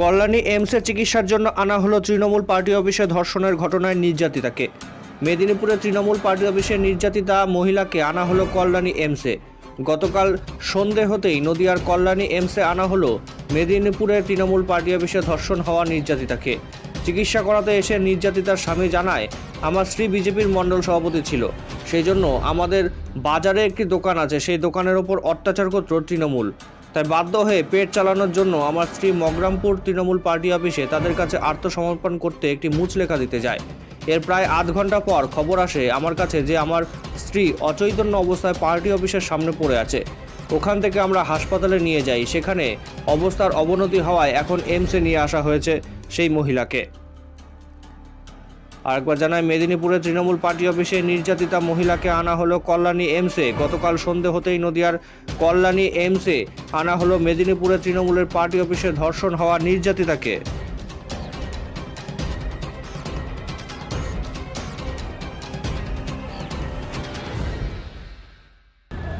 কল্যাণী এইমসে চিকিৎসার জন্য আনা হলো তৃণমূল পার্টি অফিসে ধর্ষণের ঘটনায় নির্যাতিতাকে। মেদিনীপুরে তৃণমূল পার্টি অফিসে নির্যাতিতা মহিলাকে আনা হলো কল্যাণী এইমসে গতকাল সন্ধে হতেই নদিয়ার কল্যাণী এইমসে আনা হলো মেদিনীপুরের তৃণমূল পার্টি অফিসে ধর্ষণ হওয়া নির্যাতিতাকে। চিকিৎসা করাতে এসে নির্যাতিতার স্বামী জানায়, আমার স্ত্রী বিজেপির মণ্ডল সভাপতি ছিল। সেই জন্য আমাদের বাজারে একটি দোকান আছে। সেই দোকানের ওপর অত্যাচার করত তৃণমূল। তাই বাধ্য হয়ে পেট চালানোর জন্য আমার স্ত্রী মগরামপুর তৃণমূল পার্টি অফিসে তাদের কাছে আত্মসমর্পণ করতে একটি মুচলেখা দিতে যায়। এর প্রায় আধ ঘণ্টা পর খবর আসে আমার কাছে যে আমার স্ত্রী অচৈতন্য অবস্থায় পার্টি অফিসের সামনে পড়ে আছে। ওখান থেকে আমরা হাসপাতালে নিয়ে যাই। সেখানে অবস্থার অবনতি হওয়ায় এখন এমসে নিয়ে আসা হয়েছে সেই মহিলাকে। আরেকবার জানায় মেদিনীপুরে তৃণমূল পার্টি অফিসে নির্যাতিতা মহিলাকে আনা হলো কল্যাণী এমসে। গতকাল সন্ধে হতেই নদিয়ার কল্যাণী এমসে আনা হলো মেদিনীপুরে তৃণমূলের পার্টি অফিসে ধর্ষণ হওয়া নির্যাতিতাকে।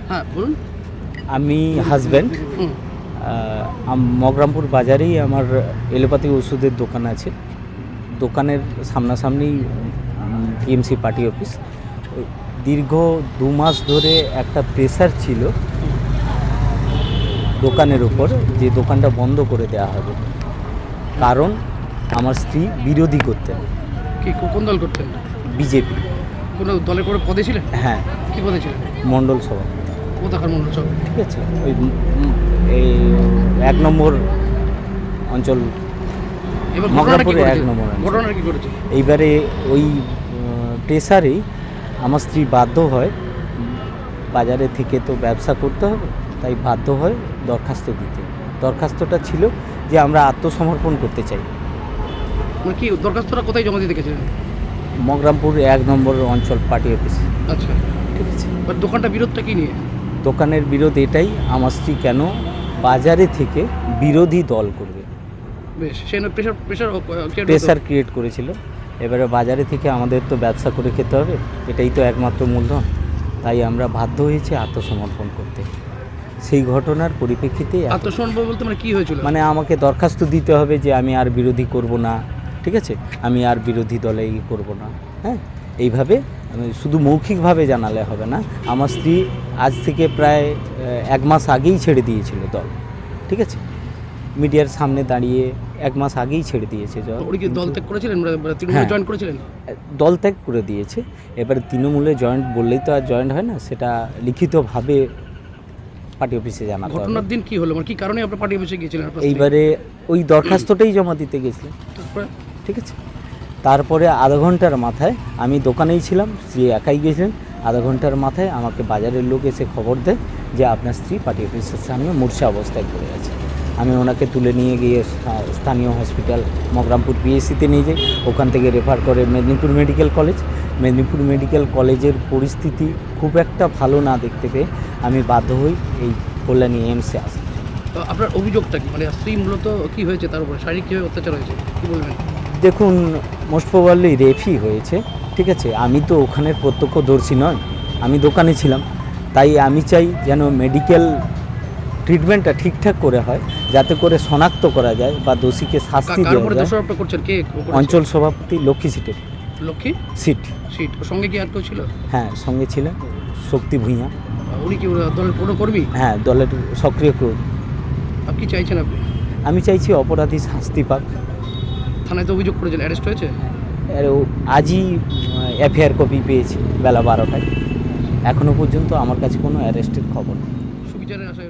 হ্যাঁ বলুন। আমি হাজব্যান্ড মগরামপুর বাজারেই আমার এলোপ্যাথি ওষুধের দোকান আছে। দোকানের সামনাসামনি টিএমসি পার্টি অফিস। দীর্ঘ দু মাস ধরে একটা প্রেসার ছিল দোকানের উপর যে দোকানটা বন্ধ করে দেওয়া হবে। কারণ আমার স্ত্রী বিরোধী করতেন। কি কোন দল করতেন? বিজেপি। কোনো দলের কোনো পদে ছিলেন? হ্যাঁ। কি পদে ছিলেন? মণ্ডল সভা। কোথাকার মন্ডল সব ঠিক আছে। ওই এক নম্বর অঞ্চল মগরাপুরে এক নম্বর। কি এইবারে ওই প্রেসারেই আমার স্ত্রী বাধ্য হয় বাজারে থেকে তো ব্যবসা করতে হবে তাই বাধ্য হয় দরখাস্ত দিতে। দরখাস্তটা ছিল যে আমরা আত্মসমর্পণ করতে চাই। মানে কি দরখাস্তটা কোথায় জমা দিতে গেছিলেন? মগরামপুর এক নম্বর অঞ্চল পার্টি অফিস। আচ্ছা। ঠিক আছে। দোকানটা বিরোধটা কি নিয়ে? দোকানের বিরোধ এটাই আমার স্ত্রী কেন বাজারে থেকে বিরোধী দল করবে? বেশ সেই প্রেশার ক্রিয়েট করেছিল। এবারে বাজারে থেকে আমাদের তো ব্যবসা করে খেতে হবে এটাই তো একমাত্র মূলধন। তাই আমরা বাধ্য হয়েছি আত্মসমর্পণ করতে। সেই ঘটনার পরিপ্রেক্ষিতে আত্মসমর্পণ বলতে মানে কি হয়েছিল? মানে আমাকে দরখাস্ত দিতে হবে যে আমি আর বিরোধী করব না ঠিক আছে? আমি আর বিরোধী দলে ই করব না হ্যাঁ? এইভাবে আমি শুধু মৌখিকভাবে জানালে হবে না আমার স্ত্রী আজ থেকে প্রায় এক মাস আগেই ছেড়ে দিয়েছিল দল ঠিক আছে? মিডিয়ার সামনে দাঁড়িয়ে এক মাস আগেই ছেড়ে দিয়েছে দল দল ত্যাগ করেছিলেন? মানে তৃণমূলে হ্যাঁ। জয়েন করেছিলেন? দল ত্যাগ করে দিয়েছে। এবারে তৃণমূলে জয়েন্ট বললেই তো আর জয়েন্ট হয় না সেটা লিখিতভাবে পার্টি অফিসে হবে। ঘটনার দিন কি হলো? মানে কি কারণে আপনার পার্টি অফিসে গিয়েছিলেন এইবারে ওই দরখাস্তটাই জমা দিতে গেছিলাম ঠিক আছে। তারপরে আধা ঘণ্টার মাথায় আমি দোকানেই ছিলাম স্ত্রী একাই গেছিলেন। আধা ঘণ্টার মাথায় আমাকে বাজারের লোক এসে খবর দেয় যে আপনার স্ত্রী পার্টি অফিসের সামনে মূর্ছা অবস্থায় পড়ে আছে। আমি ওনাকে তুলে নিয়ে গিয়ে স্থানীয় হসপিটাল মগরামপুর পিএসসিতে নিয়ে যাই। ওখান থেকে রেফার করে Medinipur medical college Medinipur medical কলেজের পরিস্থিতি খুব একটা ভালো না দেখতে পেয়ে আমি বাধ্য হই এই কল্যাণী এমসে আসতে। তো আপনার অভিযোগটা কি? মানে স্ত্রী মূলত কী হয়েছে তার উপরে? শারীরিক কীভাবে অত্যাচার হয়েছে? কি বলবেন? দেখুন মোস্ট প্রবাবলি রেফই হয়েছে ঠিক আছে? আমি তো ওখানের প্রত্যক্ষদর্শী নয়। আমি দোকানে ছিলাম। তাই আমি চাই যেন মেডিকেল ট্রিটমেন্টটা ঠিকঠাক করে হয় যাতে করে শনাক্ত করা যায় বা দোষীকে শাস্তি দেওয়া যায়। করছেন? কে অঞ্চল সভাপতি লক্ষ্মী সিটের লক্ষ্মী? সিট। সিট। সঙ্গে কি আর কেউ ছিল? হ্যাঁ সঙ্গে ছিলেন শক্তি ভূঁইয়া। উনি কি দলের কোনো কর্মী? হ্যাঁ দলের সক্রিয় কর্মী। আপনি কি চাইছেন আপনি? আমি চাইছি অপরাধী শাস্তি পাক। থানায় তো অভিযোগ করেছেন অ্যারেস্ট হয়েছে? আর ও- আজই এফআইআর কপি পেয়েছি বেলা বারোটায়। এখনও পর্যন্ত আমার কাছে কোনো অ্যারেস্টের খবর নেই। সুবিচারের আশায়